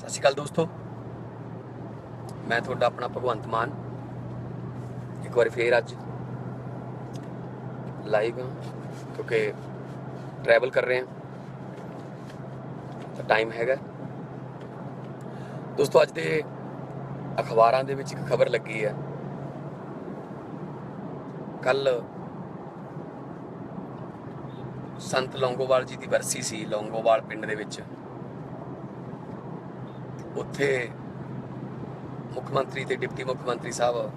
ਸਤਿ ਸ਼੍ਰੀ ਅਕਾਲ ਦੋਸਤੋ। ਮੈਂ ਤੁਹਾਡਾ ਆਪਣਾ ਭਗਵੰਤ ਮਾਨ। ਇੱਕ ਵਾਰੀ ਫੇਰ ਅੱਜ ਲਾਈਵ ਹਾਂ, ਕਿਉਂਕਿ ਟਰੈਵਲ ਕਰ ਰਹੇ ਹਾਂ। ਤਾਂ ਟਾਈਮ ਹੈਗਾ। ਦੋਸਤੋ, ਅੱਜ ਦੇ ਅਖਬਾਰਾਂ ਦੇ ਵਿੱਚ ਇੱਕ ਖਬਰ ਲੱਗੀ ਹੈ। ਕੱਲ ਸੰਤ ਲੌਂਗੋਵਾਲ ਜੀ ਦੀ ਵਰਸੀ ਸੀ, ਲੌਂਗੋਵਾਲ ਪਿੰਡ ਦੇ ਵਿੱਚ। ਉੱਥੇ ਮੁੱਖ ਮੰਤਰੀ ਤੇ ਡਿਪਟੀ ਮੁੱਖ ਮੰਤਰੀ ਸਾਹਿਬ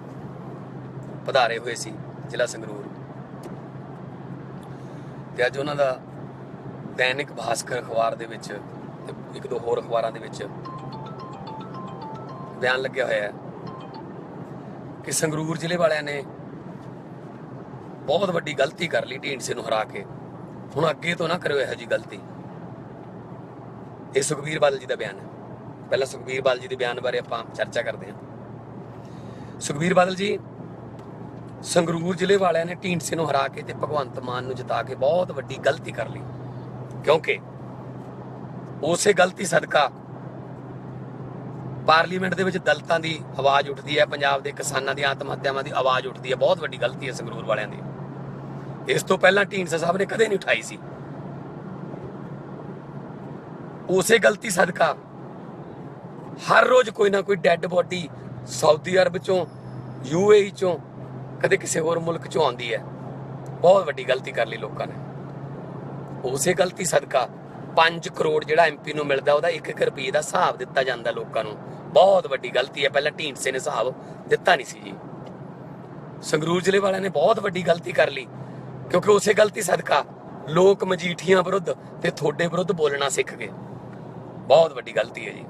ਪਧਾਰੇ ਹੋਏ ਸੀ, ਜ਼ਿਲ੍ਹਾ ਸੰਗਰੂਰ। ਤੇ ਅੱਜ ਉਹਨਾਂ ਦਾ ਦੈਨਿਕ ਭਾਸਕਰ ਅਖਬਾਰ ਦੇ ਵਿੱਚ ਤੇ ਇੱਕ ਦੋ ਹੋਰ ਅਖਬਾਰਾਂ ਦੇ ਵਿੱਚ ਬਿਆਨ ਲੱਗਿਆ ਹੋਇਆ ਹੈ ਕਿ ਸੰਗਰੂਰ ਜ਼ਿਲ੍ਹੇ ਵਾਲਿਆਂ ਨੇ ਬਹੁਤ ਵੱਡੀ ਗਲਤੀ ਕਰ ਲਈ ਢੀਂਡਸੇ ਨੂੰ ਹਰਾ ਕੇ। ਹੁਣ ਅੱਗੇ ਤੋਂ ਨਾ ਕਰਿਓ ਇਹੋ ਜੀ ਗਲਤੀ। ਇਹ ਸੁਖਬੀਰ ਬਾਦਲ ਜੀ ਦਾ ਬਿਆਨ ਹੈ। ਪਹਿਲਾਂ ਸੁਖਬੀਰ ਬਾਦਲ ਜੀ ਦੇ ਬਿਆਨ ਬਾਰੇ ਆਪਾਂ ਚਰਚਾ ਕਰਦੇ ਹਾਂ। ਸੁਖਬੀਰ ਬਾਦਲ ਜੀ, ਸੰਗਰੂਰ ਜ਼ਿਲ੍ਹੇ ਵਾਲਿਆਂ ਨੇ ਢੀਂਡਸੇ ਨੂੰ ਹਰਾ ਕੇ ਤੇ ਭਗਵੰਤ ਮਾਨ ਨੂੰ ਜਿਤਾ ਕੇ ਬਹੁਤ ਵੱਡੀ ਗਲਤੀ ਕਰ ਲਈ। ਕਿਉਂਕਿ ਉਸੇ ਗਲਤੀ ਸਦਕਾ ਪਾਰਲੀਮੈਂਟ ਦੇ ਵਿੱਚ ਦਲਤਾਂ ਦੀ ਆਵਾਜ਼ ਉੱਠਦੀ ਹੈ, ਪੰਜਾਬ ਦੇ ਕਿਸਾਨਾਂ ਦੀਆਂ ਆਤਮ ਹੱਤਿਆਵਾਂ ਦੀ ਆਵਾਜ਼ ਉੱਠਦੀ ਹੈ, ਬਹੁਤ ਵੱਡੀ ਗਲਤੀ ਹੈ ਸੰਗਰੂਰ ਵਾਲਿਆਂ ਦੀ। ਇਸ ਤੋਂ ਪਹਿਲਾਂ ਢੀਂਡਸਾ ਸਾਹਿਬ ਨੇ ਕਦੇ ਨਹੀਂ ਉਠਾਈ ਸੀ। ਉਸੇ ਗਲਤੀ ਸਦਕਾ ਹਰ ਰੋਜ਼ ਕੋਈ ਨਾ ਕੋਈ ਡੈੱਡ ਬੋਡੀ ਸਾਊਦੀ ਅਰਬ ਚੋਂ ਯੂਏਈ ਚੋਂ, ਕਦੇ ਕਿਸੇ ਹੋਰ ਮੁਲਕ ਚੋਂ ਆਉਂਦੀ ਹੈ। ਬਹੁਤ ਵੱਡੀ ਗਲਤੀ ਕਰ ਲਈ ਲੋਕਾਂ ਨੇ। ਉਸੇ ਗਲਤੀ ਸਦਕਾ 5 ਕਰੋੜ ਜਿਹੜਾ ਐਮਪੀ ਨੂੰ ਮਿਲਦਾ, ਉਹਦਾ 1 ਰੁਪਏ ਦਾ ਹਿਸਾਬ ਦਿੱਤਾ ਜਾਂਦਾ ਲੋਕਾਂ ਨੂੰ। ਬਹੁਤ ਵੱਡੀ ਗਲਤੀ ਹੈ। ਪਹਿਲਾਂ ਢੀਂਡਸੇ ਨੇ ਹਿਸਾਬ ਦਿੱਤਾ ਨਹੀਂ ਸੀ ਜੀ। ਸੰਗਰੂਰ ਜ਼ਿਲ੍ਹੇ ਵਾਲਿਆਂ ਨੇ ਬਹੁਤ ਵੱਡੀ ਗਲਤੀ ਕਰ ਲਈ, ਕਿਉਂਕਿ ਉਸੇ ਗਲਤੀ ਸਦਕਾ ਲੋਕ ਮਜੀਠੀਆਂ ਵਿਰੁੱਧ ਤੇ ਤੁਹਾਡੇ ਵਿਰੁੱਧ ਬੋਲਣਾ ਸਿੱਖ ਗਏ। ਬਹੁਤ ਵੱਡੀ ਗਲਤੀ ਹੈ ਜੀ।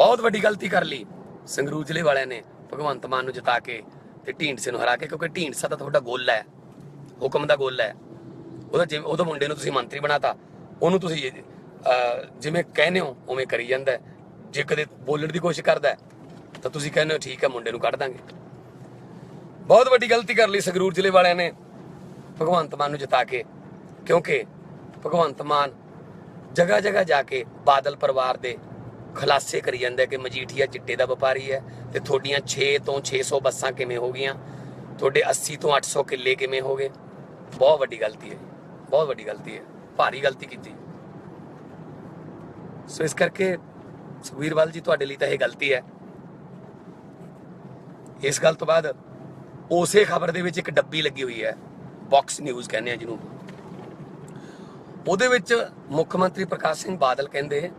ਬਹੁਤ ਵੱਡੀ ਗਲਤੀ ਕਰ ਲਈ। ਸੰਗਰੂਰ ਜ਼ਿਲ੍ਹੇ ਵਾਲਿਆਂ ਨੇ ਭਗਵੰਤ ਮਾਨ ਨੂੰ ਜਿਤਾ ਕੇ ਤੇ ਢੀਂਡਸੇ ਨੂੰ ਹਰਾ ਕੇ, ਕਿਉਂਕਿ ਢੀਂਡਸਾ ਤਾਂ ਤੁਹਾਡਾ ਗੋਲ ਹੈ, ਹੁਕਮ ਦਾ ਗੋਲ ਹੈ। ਉਹਦਾ ਜਿਵੇਂ, ਉਹਦਾ ਮੁੰਡੇ ਨੂੰ ਤੁਸੀਂ ਮੰਤਰੀ ਬਣਾਤਾ, ਉਹਨੂੰ ਤੁਸੀਂ ਜਿਵੇਂ ਕਹਿੰਦੇ ਹੋ, ਉਵੇਂ ਕਰੀ ਜਾਂਦਾ ਜੇ ਕਦੇ ਬੋਲਣ ਦੀ ਕੋਸ਼ਿਸ਼ ਕਰਦਾ ਤਾਂ ਤੁਸੀਂ ਕਹਿੰਦੇ ਹੋ, ਠੀਕ ਹੈ, ਮੁੰਡੇ ਨੂੰ ਕੱਢ ਦਾਂਗੇ। ਬਹੁਤ ਵੱਡੀ ਗਲਤੀ ਕਰ ਲਈ ਸੰਗਰੂਰ ਜ਼ਿਲ੍ਹੇ ਵਾਲਿਆਂ ਨੇ ਭਗਵੰਤ ਮਾਨ ਨੂੰ ਜਿਤਾ ਕੇ, ਕਿਉਂਕਿ ਭਗਵੰਤ ਮਾਨ ਜਗ੍ਹਾ ਜਗ੍ਹਾ ਜਾ ਕੇ ਬਾਦਲ ਪਰਿਵਾਰ ਦੇ ਖੁਲਾਸੇ ਕਰੀ ਜਾਂਦਾ ਕਿ ਮਜੀਠੀਆ ਚਿੱਟੇ ਦਾ ਵਪਾਰੀ ਹੈ ਤੇ ਤੁਹਾਡੀਆਂ 6 ਤੋਂ 600 ਬੱਸਾਂ ਕਿਵੇਂ ਹੋ ਗਈਆਂ? ਤੁਹਾਡੇ 80 ਤੋਂ 800 ਕਿੱਲੇ ਕਿਵੇਂ ਹੋ ਗਏ? ਬਹੁਤ ਵੱਡੀ ਗਲਤੀ ਹੈ ਬਹੁਤ ਵੱਡੀ ਗਲਤੀ ਹੈ, ਭਾਰੀ ਗਲਤੀ ਕੀਤੀ। ਸੋ ਇਸ ਕਰਕੇ ਸੁਖਵੀਰ ਬਾਦਲ ਜੀ ਤੁਹਾਡੇ ਲਈ ਤਾਂ ਇਹ ਗਲਤੀ ਹੈ। ਇਸ ਗੱਲ ਤੋਂ ਬਾਅਦ ਉਸੇ ਖਬਰ ਦੇ ਵਿੱਚ ਇੱਕ ਡੱਬੀ ਲੱਗੀ ਹੋਈ ਹੈ ਬਾਕਸ ਨਿਊਜ਼ ਕਹਿੰਦੇ ਆ ਜਿਹਨੂੰ। ਉਹਦੇ ਵਿੱਚ ਮੁੱਖ ਮੰਤਰੀ ਪ੍ਰਕਾਸ਼ ਸਿੰਘ ਬਾਦਲ ਕਹਿੰਦੇ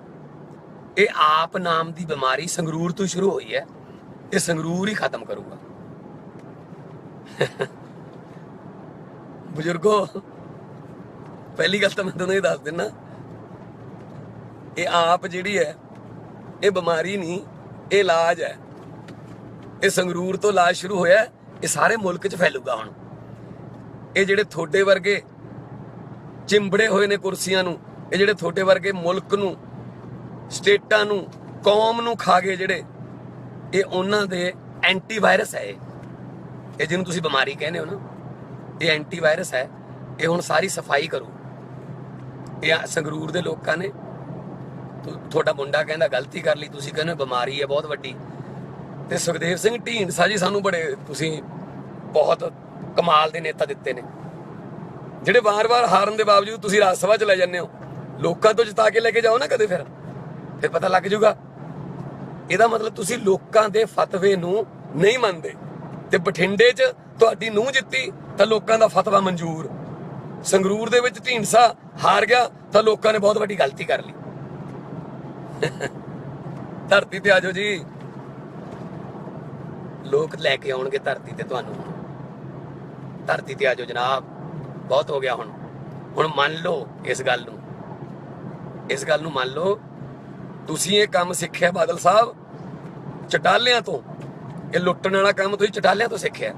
ਇਹ ਆਪ ਨਾਮ ਦੀ ਬਿਮਾਰੀ ਸੰਗਰੂਰ ਤੋਂ ਸ਼ੁਰੂ ਹੋਈ ਹੈ ਇਹ ਸੰਗਰੂਰ ਹੀ ਖਤਮ ਕਰੂਗਾ। ਬਜ਼ੁਰਗੋ, ਪਹਿਲੀ ਗੱਲ ਤਾਂ ਮੈਂ ਤੁਹਾਨੂੰ ਇਹ ਦੱਸ ਦਿੰਨਾ, ਇਹ ਆਪ ਜਿਹੜੀ ਹੈ, ਇਹ ਬਿਮਾਰੀ ਨਹੀਂ, ਇਹ ਇਲਾਜ ਹੈ। ਇਹ ਸੰਗਰੂਰ ਤੋਂ ਇਲਾਜ ਸ਼ੁਰੂ ਹੋਇਆ ਇਹ ਸਾਰੇ ਮੁਲਕ 'ਚ ਫੈਲੂਗਾ ਹੁਣ। ਇਹ ਜਿਹੜੇ ਥੋੜੇ ਵਰਗੇ ਚਿੰਬੜੇ ਹੋਏ ਨੇ ਕੁਰਸੀਆਂ ਨੂੰ, ਇਹ ਜਿਹੜੇ ਥੋੜੇ ਵਰਗੇ ਮੁਲਕ ਨੂੰ ਸਟੇਟਾਂ ਨੂੰ, ਕੌਮ ਨੂੰ ਖਾ ਗਏ ਜਿਹੜੇ, ਇਹ ਉਹਨਾਂ ਦੇ ਐਂਟੀਵਾਇਰਸ ਹੈ ਇਹ। ਇਹ ਜਿਹਨੂੰ ਤੁਸੀਂ ਬਿਮਾਰੀ ਕਹਿੰਦੇ ਹੋ ਨਾ, ਇਹ ਐਂਟੀਵਾਇਰਸ ਹੈ। ਇਹ ਹੁਣ ਸਾਰੀ ਸਫ਼ਾਈ ਕਰੂ। ਇਹ ਸੰਗਰੂਰ ਦੇ ਲੋਕਾਂ ਨੇ ਤੁਹਾਡਾ ਮੁੰਡਾ ਕਹਿੰਦਾ, ਗਲਤੀ ਕਰ ਲਈ, ਤੁਸੀਂ ਕਹਿੰਦੇ ਹੋ ਬਿਮਾਰੀ ਹੈ, ਬਹੁਤ ਵੱਡੀ। ਤੇ ਸੁਖਦੇਵ ਸਿੰਘ ਢੀਂਡਸਾ ਜੀ ਸਾਨੂੰ ਬੜੇ, ਤੁਸੀਂ ਬਹੁਤ ਕਮਾਲ ਦੇ ਨੇਤਾ ਦਿੱਤੇ ਨੇ। ਜਿਹੜੇ ਵਾਰ-ਵਾਰ ਹਾਰਨ ਦੇ ਬਾਵਜੂਦ ਤੁਸੀਂ ਰਾਜ ਸਭਾ ਚ ਲੈ ਜਾਂਦੇ ਹੋ, ਲੋਕਾਂ ਤੋਂ ਜਿਤਾ ਕੇ ਲੈ ਕੇ ਜਾਓ ਨਾ ਕਦੇ ਫਿਰ। ਫਿਰ ਪਤਾ ਲੱਗ ਜਾਊਗਾ। ਇਹਦਾ ਮਤਲਬ ਤੁਸੀਂ ਲੋਕਾਂ ਦੇ ਫਤਵੇ ਨੂੰ ਨਹੀਂ ਮੰਨਦੇ। ਤੇ ਬਠਿੰਡੇ 'ਚ ਤੁਹਾਡੀ ਨੂੰਹ ਜਿੱਤੀ, ਤਾਂ ਲੋਕਾਂ ਦਾ ਫਤਵਾ ਮਨਜ਼ੂਰ। ਸੰਗਰੂਰ ਦੇ ਵਿੱਚ ਢੀਂਡਸਾ ਹਾਰ ਗਿਆ, ਤਾਂ ਲੋਕਾਂ ਨੇ ਬਹੁਤ ਵੱਡੀ ਗਲਤੀ ਕਰ ਲਈ। ਧਰਤੀ ਤੇ ਆਜੋ ਜੀ। ਲੋਕ ਲੈ ਕੇ ਆਉਣਗੇ ਧਰਤੀ ਤੇ ਤੁਹਾਨੂੰ। ਧਰਤੀ ਤੇ ਆਜੋ ਜਨਾਬ। ਬਹੁਤ ਹੋ ਗਿਆ ਹੁਣ। ਹੁਣ ਮੰਨ ਲਓ ਇਸ ਗੱਲ ਨੂੰ। ਇਸ ਗੱਲ ਨੂੰ ਮੰਨ ਲਓ। ਤੁਸੀਂ ਇਹ ਕੰਮ ਸਿੱਖਿਆ ਬਾਦਲ ਸਾਹਿਬ? ਚਟਾਲਿਆਂ ਤੋਂ। ਇਹ ਲੁੱਟਣ ਵਾਲਾ ਕੰਮ ਤੁਸੀਂ ਚਟਾਲਿਆਂ ਤੋਂ ਸਿੱਖਿਆ।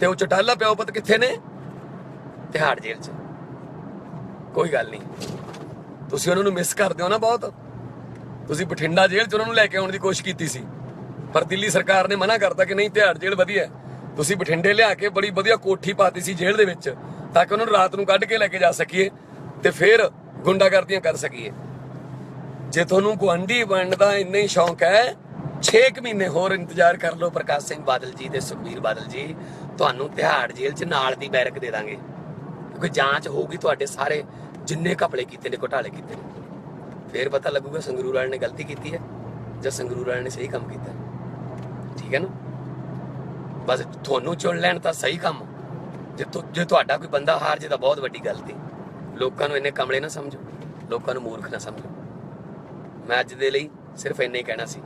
ਤੇ ਉਹ ਚਟਾਲਾ ਪਿਓ ਕਿੱਥੇ ਨੇ? ਤਿਹਾੜ ਜੇਲ੍ਹ 'ਚ। ਕੋਈ ਗੱਲ ਨਹੀਂ। ਤੁਸੀਂ ਉਹਨਾਂ ਨੂੰ ਮਿਸ ਕਰਦੇ ਹੋ ਨਾ ਬਹੁਤ। ਤੁਸੀਂ ਬਠਿੰਡਾ ਜੇਲ੍ਹ 'ਚ ਉਹਨਾਂ ਨੂੰ ਲੈ ਕੇ ਆਉਣ ਦੀ ਕੋਸ਼ਿਸ਼ ਕੀਤੀ ਸੀ। ਪਰ ਦਿੱਲੀ ਸਰਕਾਰ ਨੇ ਮਨਾ ਕਰਤਾ ਕਿ ਨਹੀਂ, ਤਿਹਾੜ ਜੇਲ੍ਹ ਵਧੀਆ ਤੁਸੀਂ ਬਠਿੰਡੇ ਲਿਆ ਕੇ ਬੜੀ ਵਧੀਆ ਕੋਠੀ ਪਾਤੀ ਸੀ ਜੇਲ੍ਹ ਦੇ ਵਿੱਚ, ਤਾਂ ਕਿ ਉਹਨਾਂ ਨੂੰ ਰਾਤ ਨੂੰ ਕੱਢ ਕੇ ਲੈ ਕੇ ਜਾ ਸਕੀਏ ਤੇ ਫਿਰ ਗੁੰਡਾਗਰਦੀਆਂ ਕਰ ਸਕੀਏ। ਜੇ ਤੁਹਾਨੂੰ ਗੁਆਂਢੀ ਬਣਨ ਦਾ ਇੰਨਾ ਹੀ ਸ਼ੌਂਕ ਹੈ 6 ਮਹੀਨੇ ਹੋਰ ਇੰਤਜ਼ਾਰ ਕਰ ਲਓ ਪ੍ਰਕਾਸ਼ ਸਿੰਘ ਬਾਦਲ ਜੀ ਤੇ ਸੁਖਬੀਰ ਬਾਦਲ ਜੀ। ਤੁਹਾਨੂੰ ਤਿਹਾੜ ਜੇਲ੍ਹ 'ਚ ਨਾਲ ਦੀ ਬੈਰਕ ਦੇ ਦਾਂਗੇ। ਕਿਉਂਕਿ ਜਾਂਚ ਹੋਊਗੀ ਤੁਹਾਡੇ ਸਾਰੇ ਜਿੰਨੇ ਘਪਲੇ ਕੀਤੇ ਨੇ, ਘੁਟਾਲੇ ਕੀਤੇ ਨੇ। ਫੇਰ ਪਤਾ ਲੱਗੂਗਾ ਸੰਗਰੂਰ ਵਾਲੇ ਨੇ ਗਲਤੀ ਕੀਤੀ ਹੈ ਜਾਂ ਸੰਗਰੂਰ ਵਾਲੇ ਨੇ ਸਹੀ ਕੰਮ ਕੀਤਾ ਠੀਕ ਹੈ ਨਾ? ਬਸ ਤੁਹਾਨੂੰ ਚੁਣ ਲੈਣ ਤਾਂ ਸਹੀ ਕੰਮ। ਜੇ ਜੇ ਤੁਹਾਡਾ ਕੋਈ ਬੰਦਾ ਹਾਰ ਜੇ ਤਾਂ ਬਹੁਤ ਵੱਡੀ ਗਲਤੀ। ਲੋਕਾਂ ਨੂੰ ਇੰਨੇ ਕਮਲੇ ਨਾ ਸਮਝੋ। ਲੋਕਾਂ ਨੂੰ ਮੂਰਖ ਨਾ ਸਮਝੋ। ਮੈਂ ਅੱਜ ਦੇ ਲਈ ਸਿਰਫ ਇੰਨਾ ਹੀ ਕਹਿਣਾ ਸੀ।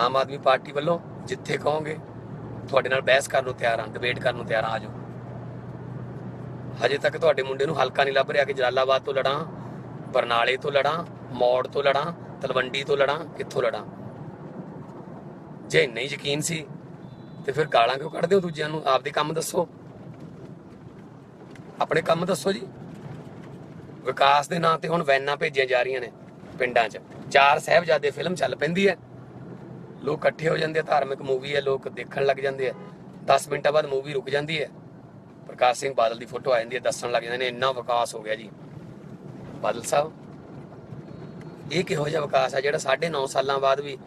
ਆਮ ਆਦਮੀ ਪਾਰਟੀ ਵੱਲੋਂ ਜਿੱਥੇ ਕਹੋਗੇ, ਤੁਹਾਡੇ ਨਾਲ ਬਹਿਸ ਕਰਨ ਨੂੰ ਤਿਆਰ ਹਾਂ ਡਿਬੇਟ ਕਰਨ ਨੂੰ ਤਿਆਰ ਹਾਂ ਆਜੋ ਹਜੇ ਤੱਕ ਤੁਹਾਡੇ ਮੁੰਡੇ ਨੂੰ ਹਲਕਾ ਨਹੀਂ ਲੱਭ ਰਿਹਾ ਕਿ ਜਲਾਲਾਬਾਦ ਤੋਂ ਲੜਾਂ, ਬਰਨਾਲੇ ਤੋਂ ਲੜਾਂ, ਮੌੜ ਤੋਂ ਲੜਾਂ, ਤਲਵੰਡੀ ਤੋਂ ਲੜਾਂ, ਕਿੱਥੋਂ ਲੜਾਂ। ਜੇ ਨਹੀਂ ਯਕੀਨ ਸੀ, ਤੇ ਫਿਰ ਗਾਲਾਂ ਕਿਉਂ ਕੱਢਦੇ ਹੋ ਦੂਜਿਆਂ ਨੂੰ? ਆਪਦੇ ਕੰਮ ਦੱਸੋ। ਆਪਣੇ ਕੰਮ ਦੱਸੋ ਜੀ। ਵਿਕਾਸ ਦੇ ਨਾਂ ਤੇ ਹੁਣ ਵੈਨਾਂ ਭੇਜੀਆਂ ਜਾ ਰਹੀਆਂ ਨੇ। ਪਿੰਡਾਂ 'ਚ। ਚਾਰ ਸਾਹਿਬਜ਼ਾਦੇ ਫਿਲਮ ਚੱਲ ਪੈਂਦੀ ਹੈ। ਲੋਕ ਇਕੱਠੇ ਹੋ ਜਾਂਦੇ ਆ, ਧਾਰਮਿਕ ਮੂਵੀ ਹੈ, ਲੋਕ ਦੇਖਣ ਲੱਗ ਜਾਂਦੇ ਆ। 10 ਮਿੰਟਾਂ ਬਾਅਦ ਮੂਵੀ ਰੁਕ ਜਾਂਦੀ ਹੈ। ਪ੍ਰਕਾਸ਼ ਸਿੰਘ ਬਾਦਲ ਦੀ ਫੋਟੋ ਆ ਜਾਂਦੀ ਹੈ, ਦੱਸਣ ਲੱਗ ਜਾਂਦੇ ਨੇ, ਇੰਨਾ ਵਿਕਾਸ ਹੋ ਗਿਆ ਜੀ। ਬਾਦਲ ਸਾਹਿਬ, ਇਹ ਕਿਹੋ ਜਿਹਾ ਵਿਕਾਸ ਹੈ ਜਿਹੜਾ 9.5 ਸਾਲਾਂ ਬਾਅਦ ਵੀ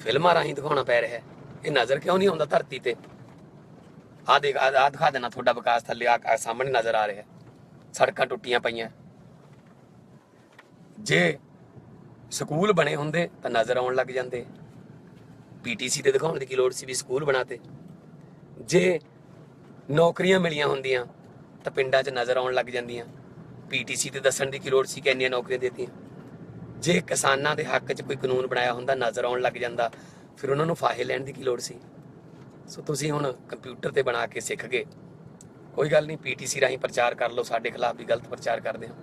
ਫਿਲਮਾਂ ਰਾਹੀਂ ਦਿਖਾਉਣਾ ਪੈ ਰਿਹਾ ਹੈ? ਇਹ ਨਜ਼ਰ ਕਿਉਂ ਨਹੀਂ ਆਉਂਦਾ ਧਰਤੀ ਤੇ? ਆ ਦੇਖ ਆ ਦਿਖਾ ਦੇਣਾ ਤੁਹਾਡਾ ਵਿਕਾਸ ਥੱਲੇ ਆ ਸਾਹਮਣੇ ਨਜ਼ਰ ਆ ਰਿਹਾ। ਸੜਕਾਂ ਟੁੱਟੀਆਂ ਪਈਆਂ। ਜੇ ਸਕੂਲ ਬਣੇ ਹੁੰਦੇ ਤਾਂ ਨਜ਼ਰ ਆਉਣ ਲੱਗ ਜਾਂਦੇ। ਪੀਟੀਸੀ ਤੇ ਦਿਖਾਉਣ ਦੀ ਕੀ ਲੋੜ ਸੀ ਵੀ ਸਕੂਲ ਬਣਾਤੇ। ਜੇ ਨੌਕਰੀਆਂ ਮਿਲੀਆਂ ਹੁੰਦੀਆਂ ਤਾਂ ਪਿੰਡਾਂ 'ਚ ਨਜ਼ਰ ਆਉਣ ਲੱਗ ਜਾਂਦੀਆਂ। ਪੀਟੀਸੀ ਤੇ ਦੱਸਣ ਦੀ ਕੀ ਲੋੜ ਸੀ ਕਿ ਇੰਨੀਆਂ ਨੌਕਰੀਆਂ ਦਿੱਤੀਆਂ। ਜੇ ਕਿਸਾਨਾਂ ਦੇ ਹੱਕ 'ਚ ਕੋਈ ਕਾਨੂੰਨ ਬਣਾਇਆ ਹੁੰਦਾ, ਨਜ਼ਰ ਆਉਣ ਲੱਗ ਜਾਂਦਾ, ਫਿਰ ਉਹਨਾਂ ਨੂੰ ਫਾਹੇ ਲੈਣ ਦੀ ਕੀ ਲੋੜ ਸੀ? ਸੋ ਤੁਸੀਂ ਹੁਣ ਕੰਪਿਊਟਰ ਤੇ ਬਣਾ ਕੇ ਸਿੱਖ ਗਏ। ਕੋਈ ਗੱਲ ਨਹੀਂ ਪੀਟੀਸੀ ਰਾਹੀਂ ਪ੍ਰਚਾਰ ਕਰ ਲਓ, ਸਾਡੇ ਖਿਲਾਫ ਵੀ ਗਲਤ ਪ੍ਰਚਾਰ ਕਰਦੇ ਹੋ।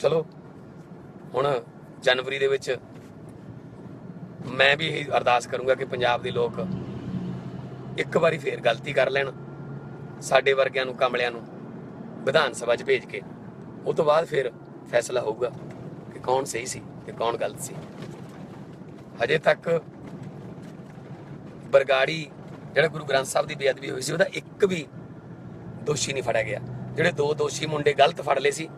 ਚਲੋ। ਹੁਣ ਜਨਵਰੀ ਦੇ ਵਿੱਚ ਮੈਂ ਵੀ ਇਹੀ ਅਰਦਾਸ ਕਰੂੰਗਾ ਕਿ ਪੰਜਾਬ ਦੇ ਲੋਕ ਇੱਕ ਵਾਰੀ ਫੇਰ ਗਲਤੀ ਕਰ ਲੈਣ, ਸਾਡੇ ਵਰਗਿਆਂ ਨੂੰ, ਕਮਲਿਆਂ ਨੂੰ ਵਿਧਾਨ ਸਭਾ 'ਚ ਭੇਜ ਕੇ। ਉਹ ਤੋਂ ਬਾਅਦ ਫਿਰ ਫੈਸਲਾ ਹੋਊਗਾ ਕਿ ਕੌਣ ਸਹੀ ਸੀ ਤੇ ਕੌਣ ਗਲਤ ਸੀ। ਹਜੇ ਤੱਕ ਬਰਗਾੜੀ, ਜਿਹੜਾ ਗੁਰੂ ਗ੍ਰੰਥ ਸਾਹਿਬ ਦੀ ਬੇਅਦਬੀ ਹੋਈ ਸੀ, ਉਹਦਾ ਇੱਕ ਵੀ ਦੋਸ਼ੀ ਨਹੀਂ ਫੜਿਆ ਗਿਆ। ਜਿਹੜੇ ਦੋ ਦੋਸ਼ੀ ਮੁੰਡੇ ਗਲਤ ਫੜ ਲਏ ਸੀ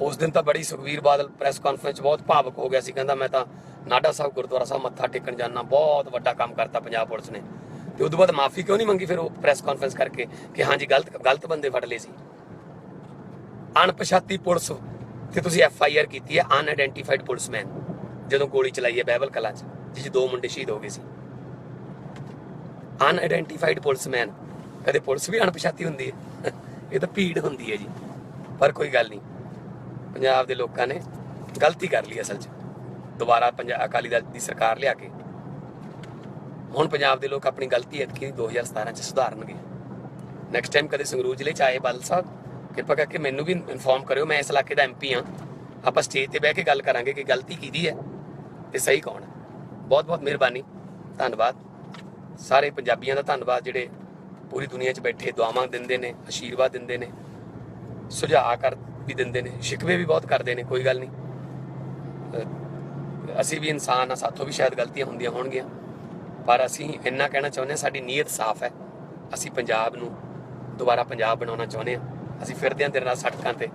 ਉਸ ਦਿਨ ਤਾਂ ਬੜੀ ਸੁਖਵੀਰ ਬਾਦਲ ਪ੍ਰੈਸ ਕਾਨਫਰੰਸ ਬਹੁਤ ਭਾਵਕ ਹੋ ਗਿਆ ਸੀ, ਕਹਿੰਦਾ ਮੈਂ ਤਾਂ ਨਾਡਾ ਸਾਹਿਬ ਗੁਰਦੁਆਰਾ ਸਾਹਿਬ ਮੱਥਾ ਟੇਕਣ ਜਾਣਾ ਬਹੁਤ ਵੱਡਾ ਕੰਮ ਕਰਤਾ ਪੰਜਾਬ ਪੁਲਿਸ ਨੇ। ਤੇ ਉਦੋਂ ਬਾਅਦ ਮਾਫੀ ਕਿਉਂ ਨਹੀਂ ਮੰਗੀ ਫਿਰ ਉਹ ਪ੍ਰੈਸ ਕਾਨਫਰੰਸ ਕਰਕੇ ਕਿ ਹਾਂਜੀ, ਗਲਤ ਗਲਤ ਬੰਦੇ ਫੜ ਲਏ ਸੀ। ਅਣਪਛਾਤੀ ਪੁਲਿਸ ਤੇ ਤੁਸੀਂ ਐਫ ਆਈ ਆਰ ਕੀਤੀ ਹੈ ਅਨਆਇਡੈਂਟੀਫਾਈਡ ਪੁਲਿਸਮੈਨ ਜਦੋਂ ਗੋਲੀ ਚਲਾਈ ਹੈ ਬਹਿਬਲ ਕਲਾਂ 'ਚ, ਜਿਸ 'ਚ ਦੋ ਮੁੰਡੇ ਸ਼ਹੀਦ ਹੋ ਗਏ ਸੀ। ਅਨਆਇਡੈਂਟੀਫਾਈਡ ਪੁਲਿਸਮੈਨ ਕਦੇ ਪੁਲਿਸ ਵੀ ਅਣਪਛਾਤੀ ਹੁੰਦੀ ਹੈ? ਇਹ ਤਾਂ ਭੀੜ ਹੁੰਦੀ ਹੈ ਜੀ, ਪਰ ਕੋਈ ਗੱਲ ਨਹੀਂ। ਪੰਜਾਬ ਦੇ ਲੋਕਾਂ ਨੇ ਗਲਤੀ ਕਰ ਲਈ ਅਸਲ 'ਚ। ਦੁਬਾਰਾ ਪੰਜਾਬ ਅਕਾਲੀ ਦਲ ਦੀ ਸਰਕਾਰ ਲਿਆ ਕੇ। ਹੁਣ ਪੰਜਾਬ ਦੇ ਲੋਕ ਆਪਣੀ ਗਲਤੀ ਐਤਕੀ 2017 'ਚ ਸੁਧਾਰਨਗੇ। ਨੈਕਸਟ ਟਾਈਮ ਕਦੇ ਸੰਗਰੂਰ ਜ਼ਿਲ੍ਹੇ 'ਚ ਆਏ ਬਾਦਲ ਸਾਹਿਬ, ਕਿਰਪਾ ਕਰਕੇ ਮੈਨੂੰ ਵੀ ਇਨਫੋਰਮ ਕਰਿਓ, ਮੈਂ ਇਸ ਇਲਾਕੇ ਦਾ ਐਮਪੀ ਹਾਂ। ਆਪਾਂ ਸਟੇਜ ਤੇ ਬਹਿ ਕੇ ਗੱਲ ਕਰਾਂਗੇ ਕਿ ਗਲਤੀ ਕਿਹਦੀ ਹੈ ਤੇ ਸਹੀ ਕੌਣ ਹੈ। ਬਹੁਤ ਬਹੁਤ ਮਿਹਰਬਾਨੀ, ਧੰਨਵਾਦ। ਸਾਰੇ ਪੰਜਾਬੀਆਂ ਦਾ ਧੰਨਵਾਦ, ਜਿਹੜੇ ਪੂਰੀ ਦੁਨੀਆ 'ਚ ਬੈਠੇ, ਦੁਆਵਾਂ ਦਿੰਦੇ ਨੇ ਆਸ਼ੀਰਵਾਦ ਦਿੰਦੇ ਨੇ। ਸੁਝਾਅ ਕਰ ਵੀ ਦਿੰਦੇ ਨੇ, ਸ਼ਿਕਵੇ ਵੀ ਬਹੁਤ ਕਰਦੇ ਨੇ, ਕੋਈ ਗੱਲ ਨਹੀਂ। ਅਸੀਂ ਵੀ ਇਨਸਾਨ ਆ, ਸਾਥੋਂ ਵੀ ਸ਼ਾਇਦ ਗਲਤੀਆਂ ਹੁੰਦੀਆਂ ਹੋਣਗੀਆਂ। ਪਰ ਅਸੀਂ ਇੰਨਾ ਕਹਿਣਾ ਚਾਹੁੰਦੇ ਹਾਂ, ਸਾਡੀ ਨੀਅਤ ਸਾਫ਼ ਹੈ। ਅਸੀਂ ਪੰਜਾਬ ਨੂੰ ਦੁਬਾਰਾ ਪੰਜਾਬ ਬਣਾਉਣਾ ਚਾਹੁੰਦੇ ਹਾਂ। ਅਸੀਂ ਫਿਰਦੇ ਹਾਂ ਦਿਨ ਰਾਤ ਸੜਕਾਂ ਤੇ।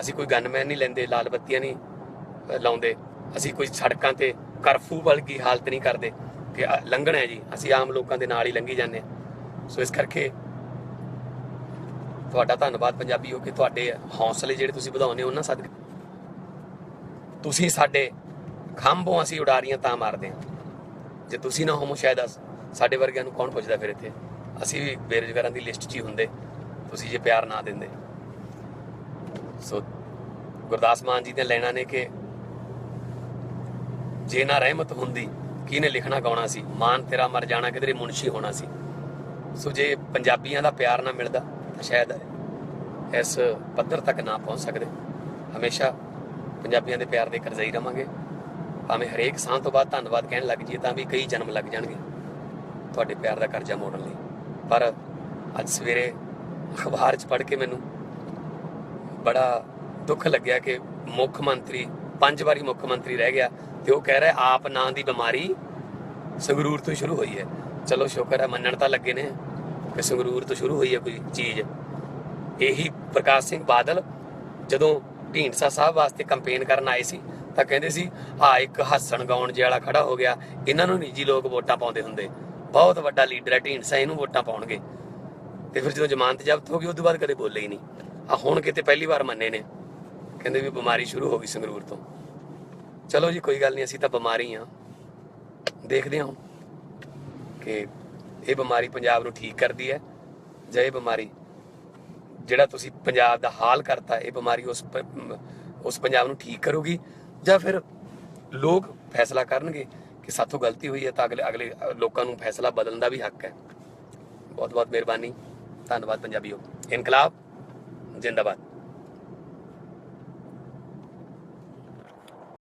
ਅਸੀਂ ਕੋਈ ਗਨਮੈਨ ਨਹੀਂ ਲੈਂਦੇ, ਲਾਲ ਬੱਤੀਆਂ ਨਹੀਂ ਲਾਉਂਦੇ। ਅਸੀਂ ਕੋਈ ਸੜਕਾਂ ਤੇ ਕਰਫੂ ਵਰਗੀ ਹਾਲਤ ਨਹੀਂ ਕਰਦੇ। ਕਿ ਅ- ਲੰਘਣਾ ਹੈ ਜੀ। ਅਸੀਂ ਆਮ ਲੋਕਾਂ ਦੇ ਨਾਲ ਹੀ ਲੰਘੀ ਜਾਂਦੇ ਹਾਂ। ਸੋ ਇਸ ਕਰਕੇ ਤੁਹਾਡਾ ਧੰਨਵਾਦ ਪੰਜਾਬੀ ਹੋ ਕੇ ਤੁਹਾਡੇ ਹੌਸਲੇ ਜਿਹੜੇ ਤੁਸੀਂ ਵਧਾਉਂਦੇ ਹੋ, ਉਹਨਾਂ ਸਦਕੇ ਤੁਸੀਂ ਸਾਡੇ ਖੰਭੋਂ ਅਸੀਂ ਉਡਾਰੀਆਂ ਤਾਂ ਮਾਰਦੇ ਹਾਂ। ਜੇ ਤੁਸੀਂ ਨਾ ਹੋਮੋ ਸ਼ਾਇਦ ਅਸ- ਸਾਡੇ ਵਰਗਿਆਂ ਨੂੰ ਕੌਣ ਪੁੱਛਦਾ ਫਿਰ ਇੱਥੇ? ਅਸੀਂ ਵੀ ਬੇਰੁਜ਼ਗਾਰਾਂ ਦੀ ਲਿਸਟ 'ਚ ਹੀ ਹੁੰਦੇ। ਤੁਸੀਂ ਜੇ ਪਿਆਰ ਨਾ ਦਿੰਦੇ। ਸੋ ਗੁਰਦਾਸ ਮਾਨ ਜੀ ਦੇ ਲੈਣਾ ਨੇ ਕਿ ਜੇ ਨਾ ਰਹਿਮਤ ਹੁੰਦੀ, ਕਿਹਨੇ ਲਿਖਣਾ ਗਾਉਣਾ ਸੀ? ਮਾਨ ਤੇਰਾ ਮਰ ਜਾਣਾ, ਕਿਧਰੇ ਮੁਨਸ਼ੀ ਹੋਣਾ ਸੀ? ਸੋ ਜੇ ਪੰਜਾਬੀਆਂ ਦਾ ਪਿਆਰ ਨਾ ਮਿਲਦਾ ਸ਼ਾਇਦ ਇਸ ਪੱਧਰ ਤੱਕ ਨਾ ਪਹੁੰਚ ਸਕਦੇ। ਹਮੇਸ਼ਾ ਪੰਜਾਬੀਆਂ ਦੇ ਪਿਆਰ ਦੇ ਕਰਜ਼ਈ ਰਵਾਂਗੇ। ਭਾਵੇਂ ਹਰੇਕ ਸਾਹ ਤੋਂ ਬਾਅਦ ਧੰਨਵਾਦ ਕਹਿਣ ਲੱਗ ਜੀਏ ਤਾਂ ਵੀ ਕਈ ਜਨਮ ਲੱਗ ਜਾਣਗੇ। ਤੁਹਾਡੇ ਪਿਆਰ ਦਾ ਕਰਜ਼ਾ ਮੋੜਨ ਲਈ। ਪਰ ਅੱਜ ਸਵੇਰੇ ਅਖਬਾਰ 'ਚ ਪੜ੍ਹ ਕੇ ਮੈਨੂੰ ਬੜਾ ਦੁੱਖ ਲੱਗਿਆ ਕਿ ਮੁੱਖ ਮੰਤਰੀ, ਪੰਜ ਵਾਰੀ ਮੁੱਖ ਮੰਤਰੀ ਰਹਿ ਗਿਆ ਤੇ ਉਹ ਕਹਿ ਰਿਹਾ ਆਪ ਨਾਂ ਦੀ ਬਿਮਾਰੀ ਸੰਗਰੂਰ ਤੋਂ ਸ਼ੁਰੂ ਹੋਈ ਹੈ। ਚਲੋ, ਸ਼ੁਕਰ ਹੈ, ਮੰਨਣ ਤਾਂ ਲੱਗੇ ਨੇ। ਕਿ ਸੰਗਰੂਰ ਤੋਂ ਸ਼ੁਰੂ ਹੋਈ ਹੈ ਕੋਈ ਚੀਜ਼। ਇਹੀ ਪ੍ਰਕਾਸ਼ ਸਿੰਘ ਬਾਦਲ ਜਦੋਂ ਢੀਂਡਸਾ ਸਾਹਿਬ ਵਾਸਤੇ ਕੈਂਪੇਨ ਕਰਨ ਆਏ ਸੀ, ਤਾਂ ਕਹਿੰਦੇ ਸੀ, ਆ ਇੱਕ ਹੱਸਣ ਗਾਉਣ ਜਿਹਾ ਵਾਲਾ ਖੜਾ ਹੋ ਗਿਆ। ਇਹਨਾਂ ਨੂੰ ਨਿੱਜੀ ਲੋਕ ਵੋਟਾਂ ਪਾਉਂਦੇ ਹੁੰਦੇ। ਬਹੁਤ ਵੱਡਾ ਲੀਡਰ ਹੈ ਢੀਂਡਸਾ, ਇਹਨੂੰ ਵੋਟਾਂ ਪਾਉਣਗੇ। ਤੇ ਫਿਰ ਜਦੋਂ ਜ਼ਮਾਨਤ ਜ਼ਬਤ ਹੋ ਗਈ ਉਸ ਤੋਂ ਬਾਅਦ ਕਦੇ ਬੋਲੇ ਹੀ ਨਹੀਂ। ਆ ਹੁਣ ਕਿਤੇ ਪਹਿਲੀ ਵਾਰ ਮੰਨੇ ਨੇ। ਕਹਿੰਦੇ ਵੀ ਬਿਮਾਰੀ ਸ਼ੁਰੂ ਹੋ ਗਈ ਸੰਗਰੂਰ ਤੋਂ। ਚਲੋ ਜੀ, ਕੋਈ ਗੱਲ ਨਹੀਂ, ਅਸੀਂ ਤਾਂ ਬਿਮਾਰੀ ਆ ਦੇਖਦੇ ਹਾਂ ਹੁਣ ਕਿ ਇਹ ਬਿਮਾਰੀ ਪੰਜਾਬ ਨੂੰ ਠੀਕ ਕਰਦੀ ਹੈ। ਜਾਂ ਇਹ ਬਿਮਾਰੀ ਜਿਹੜਾ ਤੁਸੀਂ ਪੰਜਾਬ ਦਾ ਹਾਲ ਕਰਤਾ, ਇਹ ਬਿਮਾਰੀ ਉਸ ਪ- ਉਸ ਪੰਜਾਬ ਨੂੰ ਠੀਕ ਕਰੂਗੀ ਜਾਂ ਫਿਰ ਲੋਕ ਫੈਸਲਾ ਕਰਨਗੇ ਕਿ ਸਾਥੋਂ ਗਲਤੀ ਹੋਈ ਹੈ ਤਾਂ ਅਗਲੇ ਅਗਲੇ, ਲੋਕਾਂ ਨੂੰ ਫੈਸਲਾ ਬਦਲਣ ਦਾ ਵੀ ਹੱਕ ਹੈ। ਬਹੁਤ ਬਹੁਤ ਮਿਹਰਬਾਨੀ। ਧੰਨਵਾਦ ਪੰਜਾਬੀਓ। ਇਨਕਲਾਬ, ਜਿੰਦਾਬਾਦ।